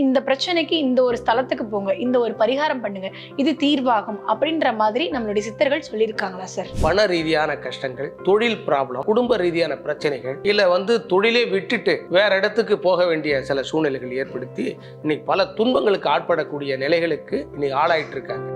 இந்த பிரச்சனைக்கு இந்த ஒரு ஸ்தலத்துக்கு போங்க இந்த ஒரு பரிகாரம் பண்ணுங்க இது தீர்வாகும் அப்படின்ற மாதிரி நம்மளுடைய சித்தர்கள் சொல்லியிருக்காங்களா சார் பண ரீதியான கஷ்டங்கள் தொழில் ப்ராப்ளம் குடும்ப ரீதியான பிரச்சனைகள் இல்ல வந்து தொழிலே விட்டுட்டு வேற இடத்துக்கு போக வேண்டிய சில சூழ்நிலைகள் ஏற்படுத்தி இன்னைக்கு பல துன்பங்களுக்கு ஆட்படக்கூடிய நிலைகளுக்கு இன்னைக்கு ஆளாயிட்டு இருக்காங்க.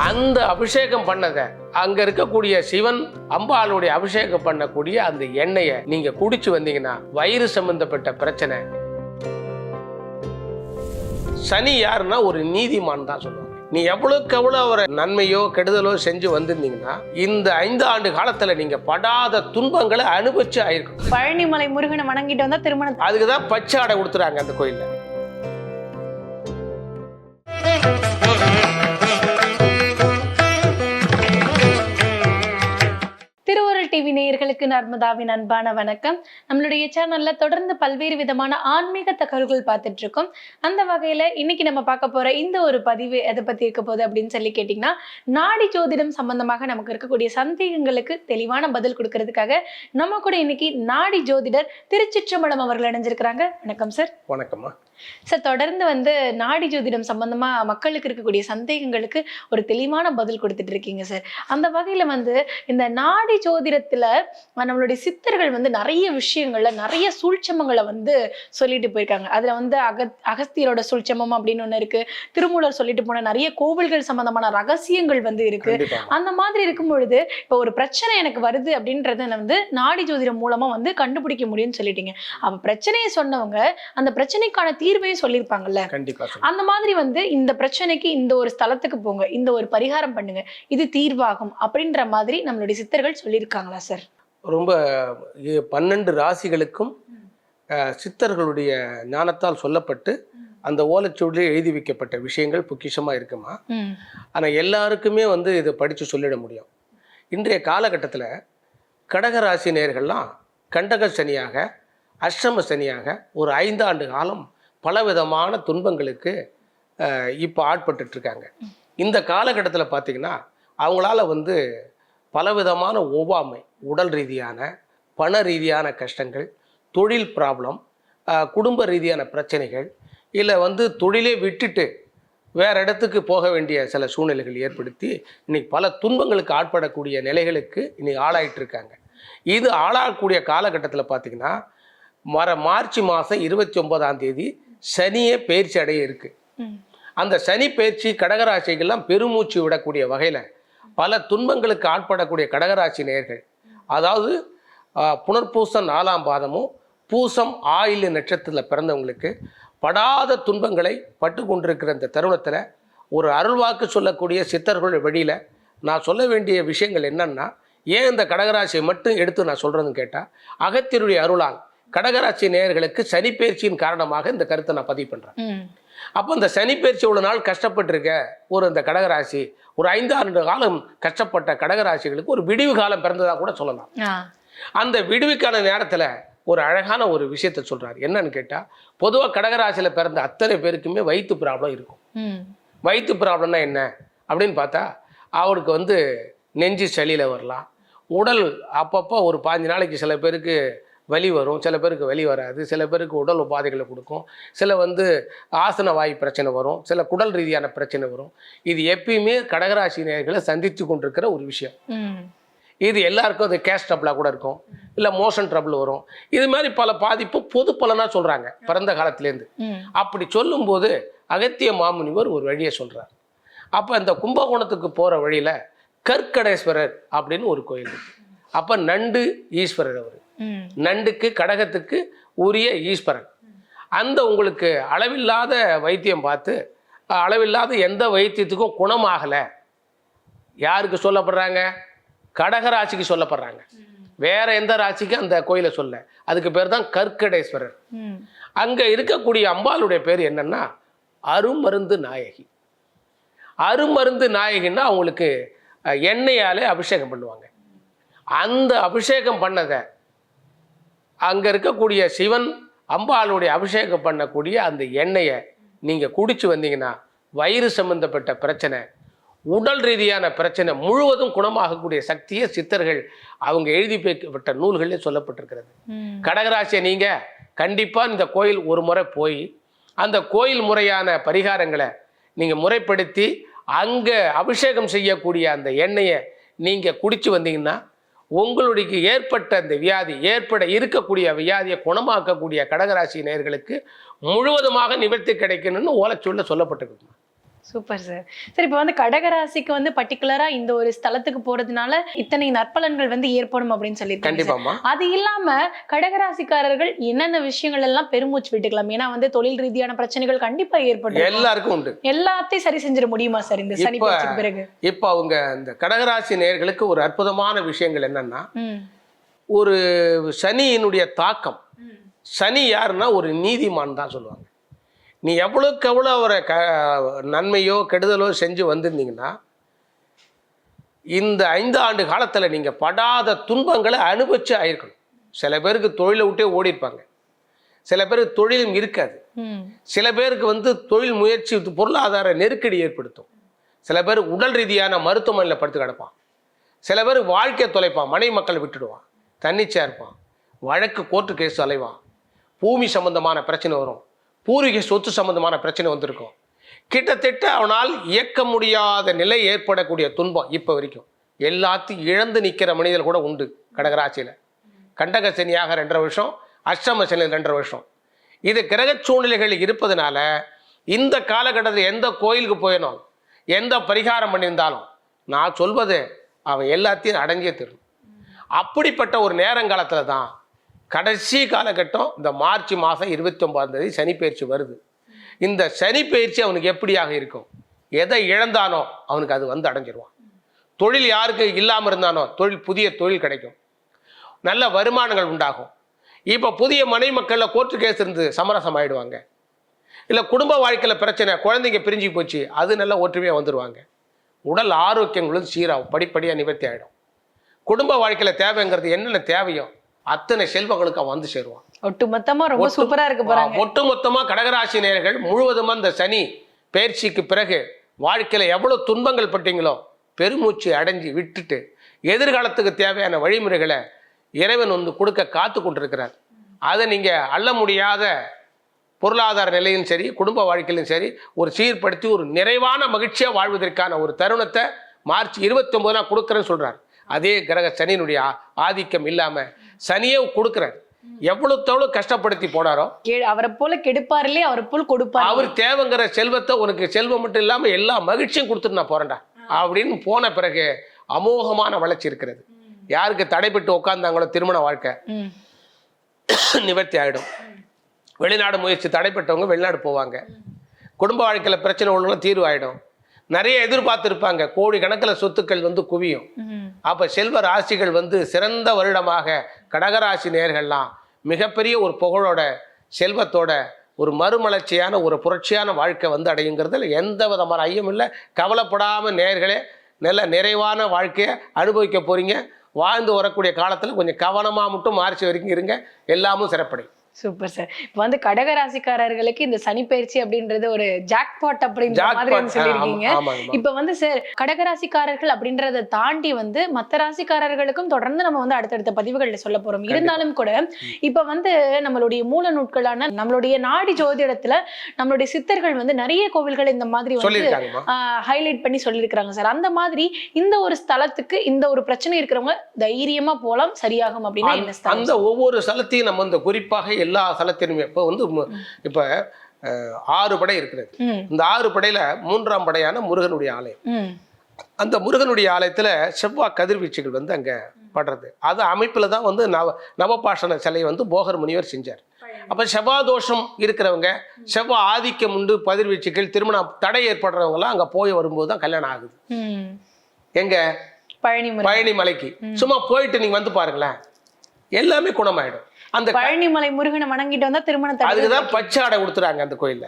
அந்த அபிஷேகம் பண்ணதை அங்க இருக்கக்கூடிய சிவன் அம்பாளுடைய அபிஷேகம் பண்ணக்கூடிய அந்த எண்ணெயை நீங்க குடிச்சு வந்தீங்கன்னா வயிறு சம்பந்தப்பட்ட பிரச்சனை. சனி யாருன்னா ஒரு நீதிமான் தான் சொல்லுவாங்க. நீ எவ்வளவுக்கு எவ்வளவு அவரை நன்மையோ கெடுதலோ செஞ்சு வந்திருந்தீங்கன்னா இந்த ஐந்து ஆண்டு காலத்துல நீங்க படாத துன்பங்களை அனுபவிச்சு ஆயிருக்கும். பழனிமலை முருகனை வணங்கிட்டு வந்தா திருமணம். அதுக்கு தான் பச்சை ஆடை கொடுத்துறாங்க அந்த கோயில்ல. டிவி நேயர்களுக்கு நர்மதாவின் அன்பான வணக்கம். நம்மளுடைய சேனல்ல தொடர்ந்து பல்வேறு விதமான ஆன்மீக தகவல்கள் பார்த்துட்டு இருக்கோம். அந்த வகையில இன்னைக்கு நம்ம பார்க்க போற இந்த ஒரு பதிவு எதை பத்தி இருக்க போகுது அப்படின்னு சொல்லி கேட்டிங்கன்னா நாடி ஜோதிடம் சம்பந்தமாக நமக்கு இருக்கக்கூடிய சந்தேகங்களுக்கு தெளிவான பதில் கொடுக்கறதுக்காக நம்ம கூட இன்னைக்கு நாடி ஜோதிடர் திருச்சிற்றம்பலம் அவர்கள் இணைஞ்சிருக்கிறாங்க. வணக்கம் சார் வணக்கம்மா. சார் தொடர்ந்து வந்து நாடி ஜோதிடம் சம்பந்தமா மக்களுக்கு இருக்கக்கூடிய சந்தேகங்களுக்கு ஒரு தெளிவான பதில் கொடுத்துட்டு இருக்கீங்க சார் அந்த வகையில வந்து இந்த நாடி ஜோதிடத்துல அஹ், நம்மளுடைய சித்தர்கள் வந்து நிறைய விஷயங்கள்ல நிறைய சூழ்ச்சமங்களை வந்து சொல்லிட்டு போயிருக்காங்க. அதுல வந்து அக அகஸ்தியரோட சூழ்ச்சமம் அப்படின்னு ஒண்ணு இருக்கு. திருமூலர் சொல்லிட்டு போன நிறைய கோவில்கள் சம்பந்தமான ரகசியங்கள் வந்து இருக்கு. அந்த மாதிரி இருக்கும் பொழுது இப்போ ஒரு பிரச்சனை எனக்கு வருது அப்படின்றத வந்து நாடி ஜோதிடம் மூலமா வந்து கண்டுபிடிக்க முடியும்னு சொல்லிட்டீங்க. அப்ப பிரச்சனையை சொன்னவங்க அந்த பிரச்சனைக்கான தீர்வையும் சொல்லியிருப்பாங்கல்ல. அந்த மாதிரி வந்து இந்த பிரச்சனைக்கு இந்த ஒரு ஸ்தலத்துக்கு போங்க இந்த ஒரு பரிகாரம் பண்ணுங்க இது தீர்வாகும் அப்படின்ற மாதிரி நம்மளுடைய சித்தர்கள் சொல்லியிருக்காங்களா சார்? ரொம்ப பன்னெண்டு ராசிகளுக்கும் சித்தர்களுடைய ஞானத்தால் சொல்லப்பட்டு அந்த ஓலைச்சுவடிலே எழுதி வைக்கப்பட்ட விஷயங்கள் பொக்கிஷமா இருக்குமா? ஆனால் எல்லாருக்குமே வந்து இதை படித்து சொல்லிட முடியும். இன்றைய காலகட்டத்தில் கடகராசி நேர்கள்லாம் கண்டக சனியாக அஷ்டம சனியாக ஒரு ஐந்தாண்டு காலம் பலவிதமான துன்பங்களுக்கு இப்போ ஆட்பட்டுட்டு இருக்காங்க இந்த காலகட்டத்தில் பார்த்தீங்கன்னா அவங்களால வந்து பலவிதமான ஒவ்வாமை உடல் ரீதியான பண ரீதியான கஷ்டங்கள் தொழில் ப்ராப்ளம் குடும்ப ரீதியான பிரச்சனைகள் இல்லை வந்து தொழிலே விட்டுட்டு வேற இடத்துக்கு போக வேண்டிய சில சூழ்நிலைகள் ஏற்படுத்தி இன்னைக்கு பல துன்பங்களுக்கு ஆட்படக்கூடிய நிலைகளுக்கு இன்னைக்கு ஆளாயிட்டு இருக்காங்க. இது ஆளாகக்கூடிய காலகட்டத்தில் பார்த்தீங்கன்னா வர மார்ச் மாதம் இருபத்தி ஒன்பதாம் தேதி சனியே பயிற்சி அடைய இருக்கு. ம். அந்த சனி பயிற்சி கடகராசிகள்லாம் பெருமூச்சு விடக்கூடிய வகையில் பல துன்பங்களுக்கு ஆட்படக்கூடிய கடகராசி நேயர்கள் அதாவது புனர்பூசம் நாலாம் பாதமும் பூசம் ஆயில் நட்சத்திரத்தில் பிறந்தவங்களுக்கு படாத துன்பங்களை பட்டு கொண்டிருக்கிற இந்த தருணத்தில் ஒரு அருள்வாக்கு சொல்லக்கூடிய சித்தர்கள் வழியில் நான் சொல்ல வேண்டிய விஷயங்கள் என்னென்னா ஏன் இந்த கடகராசியை மட்டும் எடுத்து நான் சொல்கிறதுன்னு கேட்டால் அகத்தியருடைய அருளால் கடகராசி நேயர்களுக்கு சனிப்பெயர்ச்சியின் காரணமாக இந்த கருத்தை நான் பதிவு பண்ணுறேன் அப்போ இந்த சனி பயிற்சி இவ்வளோ நாள் கஷ்டப்பட்டிருக்க? ஒரு இந்த கடகராசி ஒரு ஐந்தாண்டு காலம் கஷ்டப்பட்ட கடகராசிகளுக்கு ஒரு விடிவு காலம் பிறந்ததாக கூட சொல்லலாம். அந்த விடுவிக்கான நேரத்தில் ஒரு அழகான ஒரு விஷயத்தை சொல்றாரு. என்னன்னு கேட்டால் பொதுவாக கடகராசியில் பிறந்த அத்தனை பேருக்குமே வயிற்று ப்ராப்ளம் இருக்கும். வயிற்று ப்ராப்ளம்னா என்ன? அப்படின்னு பார்த்தா அவருக்கு வந்து நெஞ்சு சளியில் வரலாம். உடல் அப்பப்போ ஒரு பாஞ்சு நாளைக்கு சில பேருக்கு வலி வரும். சில பேருக்கு வலி வராது. சில பேருக்கு உடல் உபாதைகளை கொடுக்கும். சில வந்து ஆசன வாயு பிரச்சனை வரும். சில குடல் ரீதியான பிரச்சனை வரும். இது எப்பயுமே கடகராசி நேயர்களை சந்தித்து கொண்டிருக்கிற ஒரு விஷயம். இது எல்லாருக்கும் அது கேஸ் ட்ரபிளாக கூட இருக்கும். இல்லை மோஷன் ட்ரபிள் வரும். இது மாதிரி பல பாதிப்பு பொது பலனாக சொல்கிறாங்க பிறந்த காலத்துலேருந்து அப்படி சொல்லும்போது அகத்திய மாமுனிவர் ஒரு வழியை சொல்றார். அப்போ இந்த கும்பகோணத்துக்கு போகிற வழியில் கற்கடேஸ்வரர் அப்படின்னு ஒரு கோயில் இருக்கு. அப்போ நண்டு ஈஸ்வரர் அவர். நண்டுக்கு கடகத்துக்கு உரிய ஈஸ்வரன். அந்த உங்களுக்கு அளவில்லாத வைத்தியம் பார்த்து அளவில்லாத எந்த வைத்தியத்துக்கும் குணமாகலை. யாருக்கு சொல்லப்படுறாங்க? கடகராசிக்கு சொல்லப்படுறாங்க. வேற எந்த ராசிக்கும் அந்த கோயிலை சொல்ல. அதுக்கு பேர் தான் கற்கடேஸ்வரர். அங்கே இருக்கக்கூடிய அம்பாளுடைய பேர் என்னன்னா அருமருந்து நாயகி. அருமருந்து நாயகின்னா அவங்களுக்கு எண்ணெயாலே அபிஷேகம் பண்ணுவாங்க. அந்த அபிஷேகம் பண்ணதை அங்கே இருக்கக்கூடிய சிவன் அம்பாளுடைய அபிஷேகம் பண்ணக்கூடிய அந்த எண்ணெயை நீங்கள் குடிச்சு வந்தீங்கன்னா வயிறு சம்பந்தப்பட்ட பிரச்சனை உடல் ரீதியான பிரச்சனை முழுவதும் குணமாகக்கூடிய சக்தியை சித்தர்கள் அவங்க எழுதி வைக்கப்பட்ட நூல்களிலே சொல்லப்பட்டிருக்கிறது. கடகராசியை நீங்கள் கண்டிப்பாக இந்த கோயில் ஒரு முறை போய் அந்த கோயில் முறையான பரிகாரங்களை நீங்கள் முறைப்படுத்தி அங்கே அபிஷேகம் செய்யக்கூடிய அந்த எண்ணெயை நீங்கள் குடிச்சு வந்தீங்கன்னா உங்களுக்கு ஏற்பட்ட அந்த வியாதி ஏற்பட இருக்கக்கூடிய வியாதியை குணமாக்கக்கூடிய கடகராசி நேர்களுக்கு முழுவதுமாக நிவர்த்தி கிடைக்கணும்னு ஓலைச்சூழல சொல்லப்பட்டிருக்கு சூப்பர் சார் சரி இப்போ வந்து கடகராசிக்கு வந்து பர்டிகுலரா இந்த ஒரு ஸ்தலத்துக்கு போறதுனால இத்தனை நற்பலன்கள் வந்து ஏற்படும் அப்படின்னு சொல்லியிருக்காங்க அது இல்லாம கடகராசிக்காரர்கள் என்னென்ன விஷயங்கள் எல்லாம் பெருமூச்சு விட்டுக்கலாம்? ஏன்னா வந்து தொழில் ரீதியான பிரச்சனைகள் கண்டிப்பா ஏற்படும். எல்லாருக்கும் உண்டு. எல்லாத்தையும் சரி செஞ்சிட முடியுமா சார் இந்த சனி பிறகு? இப்போ அவங்க இந்த கடகராசி நேயர்களுக்கு ஒரு அற்புதமான விஷயங்கள் என்னன்னா. ஒரு சனியினுடைய தாக்கம். சனி யாருன்னா ஒரு நீதிமான் தான் சொல்லுவாங்க. நீ எவ்வளோக்கு எவ்வளோ அவரை க நன்மையோ கெடுதலோ செஞ்சு வந்திருந்தீங்கன்னா இந்த ஐந்து ஆண்டு காலத்தில் நீங்கள் படாத துன்பங்களை அனுபவிச்சு ஆயிருக்கணும். சில பேருக்கு தொழிலை விட்டே ஓடி இருப்பாங்க சில பேருக்கு தொழிலும் இருக்காது. சில பேருக்கு வந்து தொழில் முயற்சி பொருளாதார நெருக்கடி ஏற்படுத்தும். சில பேர் உடல் ரீதியான மருத்துவமனையில் படுத்து கிடப்பான். சில பேர் வாழ்க்கை தொலைப்பான் மனைவி மக்கள் விட்டுடுவான் தன்னிச்சையாக இருப்பான் வழக்கு கோர்ட்டு கேஸ் அலைவான் பூமி சம்பந்தமான பிரச்சனை வரும். பூர்வீக சொத்து சம்பந்தமான பிரச்சனை வந்திருக்கும். கிட்டத்தட்ட அவனால் இயக்க முடியாத நிலை ஏற்படக்கூடிய துன்பம் இப்போ வரைக்கும். எல்லாத்தையும் இழந்து நிற்கிற மனிதர் கூட உண்டு கடகராசியில். கண்டக சனியாக ரெண்டரை வருஷம் அஷ்டம சனியில் ரெண்டரை வருஷம். இது கிரக சூழ்நிலைகள் இருப்பதனால இந்த காலகட்டத்தில் எந்த கோயிலுக்கு போயினோம் எந்த பரிகாரம் பண்ணியிருந்தாலும் நான் சொல்வது அவன் எல்லாத்தையும் அடைஞ்சே தரும் அப்படிப்பட்ட ஒரு நேரங்காலத்தில் தான் கடைசி காலகட்டம் இந்த மார்ச் மாதம் இருபத்தி ஒன்பதாம் தேதி சனிப்பயிற்சி வருது. இந்த சனிப்பயிற்சி அவனுக்கு எப்படியாக இருக்கும்? எதை இழந்தானோ அவனுக்கு அது வந்து அடைஞ்சிருவான். தொழில் யாருக்கு இல்லாமல் இருந்தானோ தொழில் புதிய தொழில் கிடைக்கும். நல்ல வருமானங்கள் உண்டாகும். இப்போ புதிய மனைவி மக்களில் கோர்ட்டு கேஸ் இருந்து சமரசம் ஆகிடுவாங்க இல்லை குடும்ப வாழ்க்கையில் பிரச்சனை குழந்தைங்க பிரிஞ்சு போச்சு அது நல்லா ஒற்றுமையாக வந்துடுவாங்க உடல் ஆரோக்கியங்களும் சீராகும் படிப்படியாக நிவர்த்தி ஆகிடும் குடும்ப வாழ்க்கையில் தேவைங்கிறது என்னென்ன தேவையோ அத்தனை செல்வங்களுக்கு அவன் வந்து சேருவான். ஒட்டுமொத்தமா ரொம்ப சூப்பரா இருக்க போறாங்க. ஒட்டுமொத்தமாக கடகராசி நேயர்கள் முழுவதுமா இந்த சனி பயிற்சிக்கு பிறகு வாழ்க்கையில் எவ்வளோ துன்பங்கள் பட்டீங்களோ பெருமூச்சு அடைஞ்சு விட்டுட்டு எதிர்காலத்துக்கு தேவையான வழிமுறைகளை இறைவன் வந்து கொடுக்க காத்து கொண்டிருக்கிறார். அதை நீங்கள் அள்ள முடியாத பொருளாதார நிலையும் சரி குடும்ப வாழ்க்கையிலும் சரி ஒரு சீர்படுத்தி ஒரு நிறைவான மகிழ்ச்சியாக வாழ்வதற்கான ஒரு தருணத்தை மார்ச் இருபத்தி ஒன்பது நான் கொடுக்குறேன்னு சொல்கிறார் அதே கிரக சனியினுடைய ஆதிக்கம் இல்லாமல் சனியே கொடுக்குறார். எவ்வளோத்தெவ்வளோ கஷ்டப்படுத்தி போனாரோ அவரை போல கெடுப்பாரிலே அவரை போல் கொடுப்பாரு அவர் தேவைங்கிற செல்வத்தை உனக்கு செல்வம் மட்டும் இல்லாம எல்லா மகிழ்ச்சியும் கொடுத்துட்டு நான் போறேன்டா. அப்படின்னு போன பிறகு அமோகமான வளர்ச்சி இருக்கிறது. யாருக்கு தடைப்பட்டு உட்கார்ந்தாங்களோ திருமண வாழ்க்கை. நிவர்த்தி ஆயிடும். வெளிநாடு முயற்சி தடைப்பட்டவங்க வெளிநாடு போவாங்க. குடும்ப வாழ்க்கையில பிரச்சனை உள்ளவங்க தீர்வு ஆயிடும் நிறைய எதிர்பார்த்திருப்பாங்க. கோடி கணக்கில் சொத்துக்கள் வந்து குவியும். அப்போ செல்வ ராசிகள் வந்து சிறந்த வருடமாக கடகராசி நேர்கள்லாம் மிகப்பெரிய ஒரு புகழோட செல்வத்தோட ஒரு மறுமலர்ச்சியான ஒரு புரட்சியான வாழ்க்கை வந்து அடையுங்கிறதுல எந்த விதமான ஐயம் இல்லை. கவலைப்படாமல் நேர்களே நல்ல நிறைவான வாழ்க்கையை அனுபவிக்க போறீங்க. வாழ்ந்து வரக்கூடிய காலத்தில் கொஞ்சம் கவனமாக மட்டும் மார்ச் வரைக்கும் இருங்க. எல்லாமும் சிறப்படையும். சூப்பர் சார் இப்போ வந்து கடக ராசிக்காரர்களுக்கு இந்த சனி பயிற்சி அப்படின்றது ஒரு ஜாக்பாட் அப்படின்ற மாதிரி சொல்லியிருக்கீங்க. இப்ப வந்து சார் கடகராசிக்காரர்கள் அப்படின்றத தாண்டி வந்து மத்த ராசிக்காரர்களுக்கும் தொடர்ந்து நம்ம வந்து அடுத்தடுத்த பதிவுகள்ல சொல்ல போறோம். இருந்தாலும் கூட இப்ப வந்து நம்மளுடைய மூல நூட்களான நம்மளுடைய நாடி ஜோதிடத்துல நம்மளுடைய சித்தர்கள் வந்து நிறைய கோவில்கள் இந்த மாதிரி வந்து ஹைலைட் பண்ணி சொல்லியிருக்கிறாங்க சார் அந்த மாதிரி இந்த ஒரு ஸ்தலத்துக்கு இந்த ஒரு பிரச்சனை இருக்கிறவங்க தைரியமா போலாம் சரியாகும் அப்படின்னா என்ன அந்த ஒவ்வொரு ஸ்தலத்தையும் நம்ம இந்த குறிப்பாக எல்லா ஸ்தலத்திலுமே இப்போ வந்து இப்போ ஆறு படை இருக்கிறது. இந்த ஆறு படையில மூன்றாம் படையான முருகனுடைய ஆலயம். அந்த முருகனுடைய ஆலயத்துல செவ்வாய் கதிர்வீச்சுகள் வந்து அங்க படுறது. அது அமைப்புல தான் வந்து நவ நவபாஷண சிலையை வந்து போகர் முனிவர் செஞ்சார். அப்ப செவ்வாய் தோஷம் இருக்கிறவங்க செவ்வாய் ஆதிக்கம் உண்டு கதிர்வீச்சுகள் திருமணம் தடை ஏற்படுறவங்கலாம் அங்க போய் வரும்போது தான் கல்யாணம் ஆகுது. எங்க? பழனி பழனி மலைக்கு சும்மா போயிட்டு நீங்க வந்து பாருங்களேன். எல்லாமே குணமாயிடும். அந்த பழனிமலை முருகனை வணங்கிட்டு வந்தா திருமணம் தடை அதுக்கு தான் பச்சை ஆடை கொடுத்துறாங்க அந்த கோயில்ல.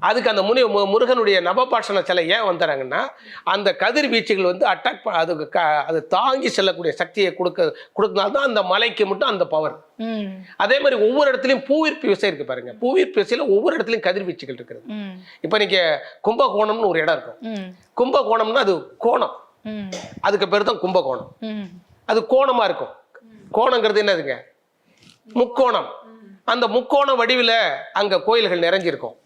அதுக்கு அந்த முனி முருகனுடைய நவபாஷண சிலை ஏன் வந்துறாங்கன்னா அந்த கதிர்வீச்சுகள் வந்து அட்டாக் க- அது தாங்கி செல்லக்கூடிய சக்தியை கொடுக்க கொடுக்கனால்தான் அந்த மலைக்கு மட்டும் அந்த பவர் அதே மாதிரி ஒவ்வொரு இடத்துலையும் பூவிற்பு விசை இருக்கு பாருங்க. பூவிற்பு விசையில ஒவ்வொரு இடத்துலையும் கதிர்வீச்சுகள் இருக்கிறது ம், இப்போ நீங்க கும்பகோணம்னு ஒரு இடம் இருக்கும். கும்பகோணம்னா அது கோணம். அதுக்கு பேர் தான் கும்பகோணம். அது கோணமா இருக்கும். கோணங்கிறது என்னதுங்க? முக்கோணம். அந்த முக்கோண வடிவில் அங்கே கோயில்கள் நிறைஞ்சிருக்கும்.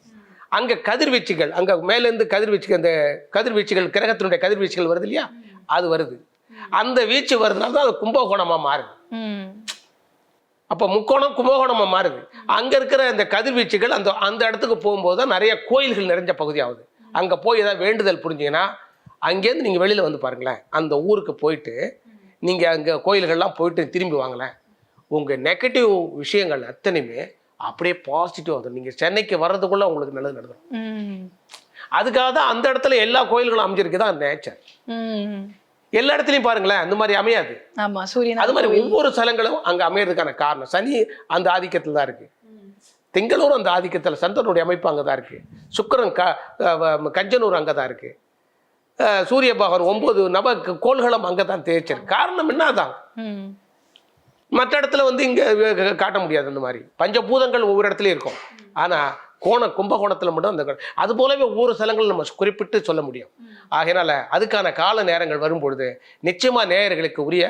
அங்கே கதிர்வீச்சுகள் அங்கே மேலேருந்து கதிர்வீச்சுகள் அந்த கதிர்வீச்சுகள் கிரகத்தினுடைய கதிர்வீச்சுகள் வருது இல்லையா? அது வருது. அந்த வீச்சு வருதுனால தான் அது கும்பகோணமாக மாறுது. அப்போ முக்கோணம் கும்பகோணமாக மாறுது. அங்கே இருக்கிற அந்த கதிர்வீச்சுகள் அந்த அந்த இடத்துக்கு போகும்போது தான் நிறைய கோயில்கள் நிறைஞ்ச பகுதி ஆகுது அங்கே போய் ஏதாவது வேண்டுதல் புரிஞ்சிங்கன்னா அங்கேருந்து நீங்கள் வெளியில் வந்து பாருங்களேன். அந்த ஊருக்கு போயிட்டு நீங்கள் அங்கே கோயில்கள்லாம் போயிட்டு திரும்பி வாங்களேன். உங்கள் நெகட்டிவ் விஷயங்கள் அத்தனையுமே அப்படியே பாசிட்டிவ் ஆகுது நீங்கள் சென்னைக்கு வர்றதுக்குள்ளே உங்களுக்கு நல்லது நடக்கும் ம். அதுக்காக தான் அந்த இடத்துல எல்லா கோயில்களும் அமைஞ்சிருக்கு. தான் நேச்சர் எல்லா இடத்துலையும் பாருங்களேன் அந்த மாதிரி அமையாது. ஆமா சூரியன் அது மாதிரி ஒவ்வொரு ஸ்தலங்களும் அங்கே அமையறதுக்கான காரணம். சனி அந்த ஆதிக்கத்தில் தான் இருக்கு. திங்களூர் அந்த ஆதிக்கத்தில் சந்திரனுடைய அமைப்பு அங்கே தான் இருக்கு. சுக்கிரன் க கஞ்சனூர் அங்கே தான் இருக்கு. அஹ் சூரிய பகவான் ஒன்பது நவ கோள்களும் அங்கே தான் தேய்ச்சிருக்கு. காரணம் என்ன அதான் ம். மற்ற இடத்துல வந்து இங்கே காட்ட முடியாது அந்த மாதிரி. பஞ்சபூதங்கள் ஒவ்வொரு இடத்துலையும் இருக்கும். ஆனால் கோண கும்பகோணத்தில் மட்டும் அந்த அது போலவே ஒவ்வொரு ஸ்தலங்களும் நம்ம குறிப்பிட்டு சொல்ல முடியும். ஆகையினால அதுக்கான கால நேரங்கள் வரும்பொழுது நிச்சயமாக நேயர்களுக்கு உரிய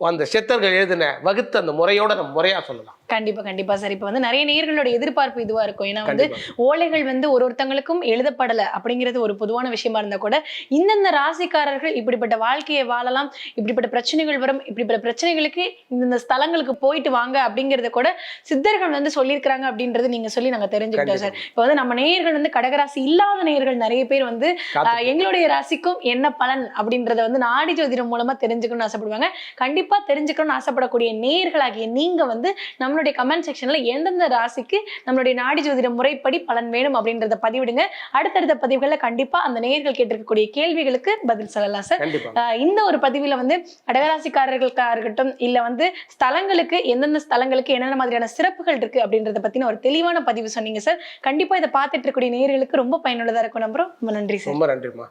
அந்த சித்தர்கள் எழுதின வகுத்த அந்த முறையோட நம்ம முறையாக சொல்லலாம். கண்டிப்பா கண்டிப்பா சார். இப்ப வந்து நிறைய நேயர்களோட எதிர்பார்ப்பு இதுவா இருக்கும். ஏன்னா வந்து ஓலைகள் வந்து ஒரு ஒருத்தங்களுக்கும் எழுதப்படல அப்படிங்கிறது ஒரு பொதுவான விஷயமா இருந்தா கூட இந்தந்த ராசிக்காரர்கள் இப்படிப்பட்ட வாழ்க்கையை வாழலாம் இப்படிப்பட்ட பிரச்சனைகள் வரும் இப்படிப்பட்ட பிரச்சனைகளுக்கு இந்தந்த ஸ்தலங்களுக்கு போயிட்டு வாங்க அப்படிங்கறத கூட சித்தர்கள் வந்து சொல்லியிருக்கிறாங்க அப்படின்றது நீங்க சொல்லி நாங்க தெரிஞ்சுக்கிட்டோம் சார். இப்போ வந்து நம்ம நேயர்கள் வந்து கடகராசி இல்லாத நேயர்கள் நிறைய பேர் வந்து எங்களுடைய ராசிக்கும் என்ன பலன் அப்படின்றத வந்து நாடி ஜோதிடம் மூலமா தெரிஞ்சுக்கணும்னு ஆசைப்படுவாங்க. கண்டிப்பா தெரிஞ்சுக்கணும்னு ஆசைப்படக்கூடிய நேயர்களாகிய நீங்க வந்து நம்மளுடைய கமெண்ட் செக்ஷன்ல எந்தெந்த ராசிக்கு நம்மளுடைய நாடி ஜோதிட முறைப்படி பலன் வேணும் அப்படின்றத பதிவிடுங்க. அடுத்தடுத்த பதிவுகள்ல கண்டிப்பா அந்த நேயர்கள் கேட்டிருக்கக்கூடிய கேள்விகளுக்கு பதில் சொல்லலாம் சார். இந்த ஒரு பதிவுல வந்து கடகராசிக்காரர்களுக்கா இருக்கட்டும் இல்ல வந்து ஸ்தலங்களுக்கு எந்தெந்த ஸ்தலங்களுக்கு என்னென்ன மாதிரியான சிறப்புகள் இருக்கு அப்படின்றத பத்தின ஒரு தெளிவான பதிவு சொன்னீங்க சார். கண்டிப்பா இதை பார்த்துட்டு இருக்கக்கூடிய நேயர்களுக்கு ரொம்ப பயனுள்ளதா இருக்கும். நம்புறோம் ரொம்ப நன்றி சார். ரொம்ப நன்றிம்மா.